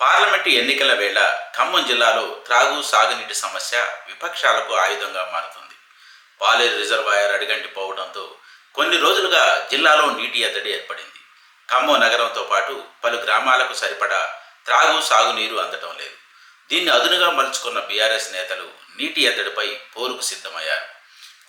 Parliament ఎన్నికల వేళ ఖమ్మం జిల్లాలో త్రాగు సాగునీటి సమస్య విపక్షాలకు ఆయుధంగా మారుతుంది. పాలేరు రిజర్వాయర్ అడిగంటి పోవడంతో కొన్ని రోజులుగా జిల్లాలో నీటి ఎద్దడి ఏర్పడింది. ఖమ్మం నగరంతో పాటు పలు గ్రామాలకు సరిపడా త్రాగు సాగునీరు అందటం లేదు. దీన్ని అదునుగా మలుచుకున్న బీఆర్ఎస్ నేతలు నీటి ఎద్దడిపై పోరుకు సిద్ధమయ్యారు.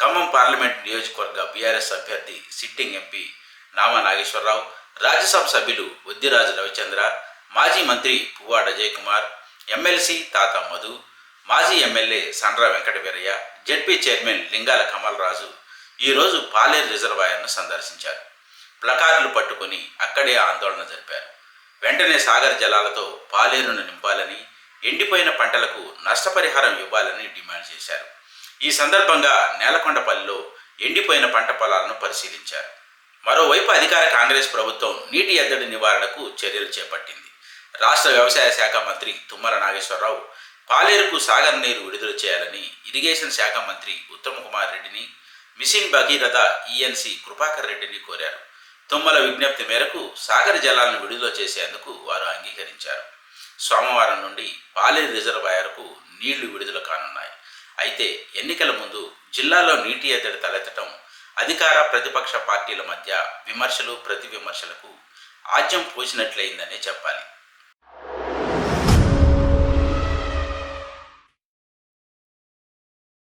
ఖమ్మం పార్లమెంట్ నియోజకవర్గ బీఆర్ఎస్ అభ్యర్థి సిట్టింగ్ ఎంపీ నామా నాగేశ్వరరావు రాజ్యసభ సభ్యులు ఉద్దిరాజు రవిచంద్ర మాజీ మంత్రి పువ్వాడ అజయ్ కుమార్ ఎమ్మెల్సీ తాత మధు మాజీ MLA Sandra Venkata Veeraiah ZP chairman Lingala Kamal Raju ఈరోజు పాలేరు రిజర్వాయర్ను సందర్శించారు. ప్లకార్డులు పట్టుకుని అక్కడే ఆందోళన జరిపారు. వెంటనే సాగర్ జలాలతో పాలేరును నింపాలని ఎండిపోయిన పంటలకు నష్టపరిహారం ఇవ్వాలని డిమాండ్ చేశారు. ఈ సందర్భంగా నేలకొండపల్లిలో ఎండిపోయిన పంట పొలాలను పరిశీలించారు. మరోవైపు అధికార కాంగ్రెస్ ప్రభుత్వం నీటి ఎద్దడి నివారణకు చర్యలు చేపట్టింది. రాష్ట్ర వ్యవసాయ శాఖ మంత్రి తుమ్మల నాగేశ్వరరావు పాలేరుకు సాగర్ నీరు విడుదల చేయాలని ఇరిగేషన్ శాఖ మంత్రి ఉత్తమ్ కుమార్ రెడ్డిని మిషన్ భగీరథ ఈఎన్సీ కృపాకర్ రెడ్డిని కోరారు. తుమ్మల విజ్ఞప్తి మేరకు సాగర్ జలాలను విడుదల చేసేందుకు వారు అంగీకరించారు. సోమవారం నుండి పాలేరు రిజర్వాయర్కు నీళ్ళు విడుదల కానున్నాయి. అయితే ఎన్నికల ముందు జిల్లాలో నీటి ఎద్దడి తలెత్తడం అధికార ప్రతిపక్ష పార్టీల మధ్య విమర్శలు ప్రతి విమర్శలకు ఆజ్యం పోసినట్లయిందనే చెప్పాలి.